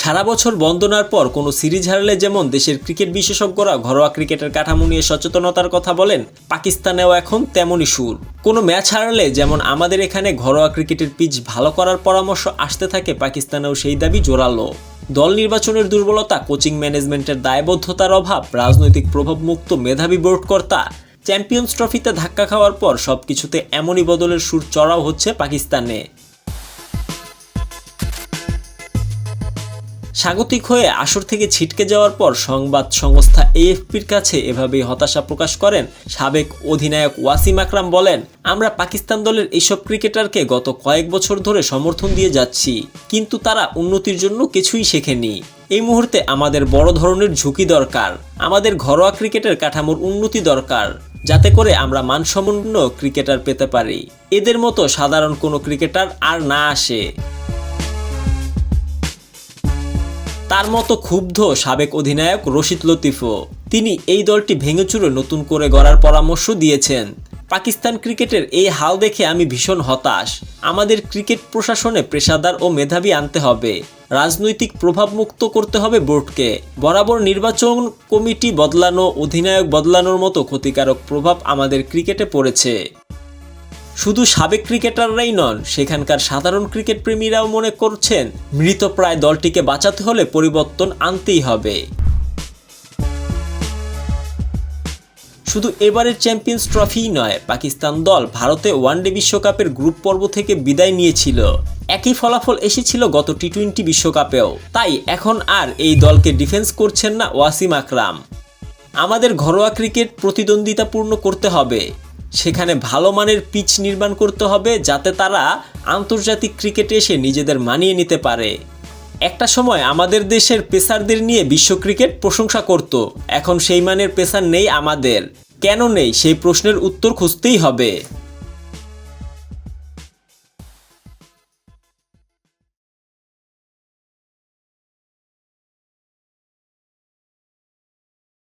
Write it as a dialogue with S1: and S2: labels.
S1: সারা বছর বন্দনার পর কোনো সিরিজ হারলে যেমন দেশের ক্রিকেট বিশেষজ্ঞরা ঘরোয়া ক্রিকেটের কাঠামো নিয়ে সচেতনতার কথা বলেন, পাকিস্তানেও এখন তেমনই সুর। কোনো ম্যাচ হারালে যেমন আমাদের এখানে ঘরোয়া ক্রিকেটের পিচ ভালো করার পরামর্শ আসতে থাকে, পাকিস্তানেও সেই দাবি জোরালো। দল নির্বাচনের দুর্বলতা, কোচিং ম্যানেজমেন্টের দায়বদ্ধতার অভাব, রাজনৈতিক প্রভাবমুক্ত মেধাবী বোর্ডকর্তা, চ্যাম্পিয়ন্স ট্রফিতে ধাক্কা খাওয়ার পর সবকিছুতে এমনই বদলের সুর চড়াও হচ্ছে পাকিস্তানে। স্বাগতিক হয়ে আসর থেকে ছিটকে যাওয়ার পর সংবাদ সংস্থা এএফপির কাছে এভাবেই হতাশা প্রকাশ করেন সাবেক অধিনায়ক ওয়াসিম আকরাম বলেন, আমরা পাকিস্তান দলের এইসব ক্রিকেটারকে গত কয়েক বছর ধরে সমর্থন দিয়ে যাচ্ছি, কিন্তু তারা উন্নতির জন্য কিছুই শেখেনি এই মুহূর্তে আমাদের বড় ধরনের ঝুঁকি দরকার, আমাদের ঘরোয়া ক্রিকেটের কাঠামোর উন্নতি দরকার, যাতে করে আমরা মানসম্পন্ন ক্রিকেটার পেতে পারি। এদের মতো সাধারণ কোনো ক্রিকেটার আর না আসে। তার মতো ক্ষুব্ধ সাবেক অধিনায়ক রশিদ লতিফও। তিনি এই দলটি ভেঙেচুরে নতুন করে গড়ার পরামর্শ দিয়েছেন। পাকিস্তান ক্রিকেটের এই হাল দেখে আমি ভীষণ হতাশ। আমাদের ক্রিকেট প্রশাসনে পেশাদার ও মেধাবী আনতে হবে। রাজনৈতিক প্রভাব মুক্ত করতে হবে বোর্ডকে। বরাবর নির্বাচন কমিটি বদলানো, অধিনায়ক বদলানোর মতো ক্ষতিকারক প্রভাব আমাদের ক্রিকেটে পড়েছে। শুধু সাবেক ক্রিকেটাররাই নন, সেখানকার সাধারণ ক্রিকেট প্রেমীরাও মনে করছেন মৃতপ্রায় দলটিকে বাঁচাতে হলে পরিবর্তন আনতেই হবে। শুধু এবারের চ্যাম্পিয়ন্স ট্রফিই নয়, পাকিস্তান দল ভারতে ওয়ানডে বিশ্বকাপের গ্রুপ পর্ব থেকে বিদায় নিয়েছিল। একই ফলাফল এসেছিল গত টি টোয়েন্টি বিশ্বকাপেও। তাই এখন আর এই দলকে ডিফেন্স করছেন না ওয়াসিম আকরাম। আমাদের ঘরোয়া ক্রিকেট প্রতিদ্বন্দ্বিতাপূর্ণ করতে হবে। সেখানে ভালো মানের পিচ নির্মাণ করতে হবে যাতে তারা আন্তর্জাতিক ক্রিকেটে এসে নিজেদের মানিয়ে নিতে পারে। একটা সময় আমাদের দেশের পেসারদের নিয়ে বিশ্ব ক্রিকেট প্রশংসা করত। এখন সেই মানের পেসার নেই আমাদের। কেন নেই? সেই প্রশ্নের উত্তর খুঁজতেই হবে।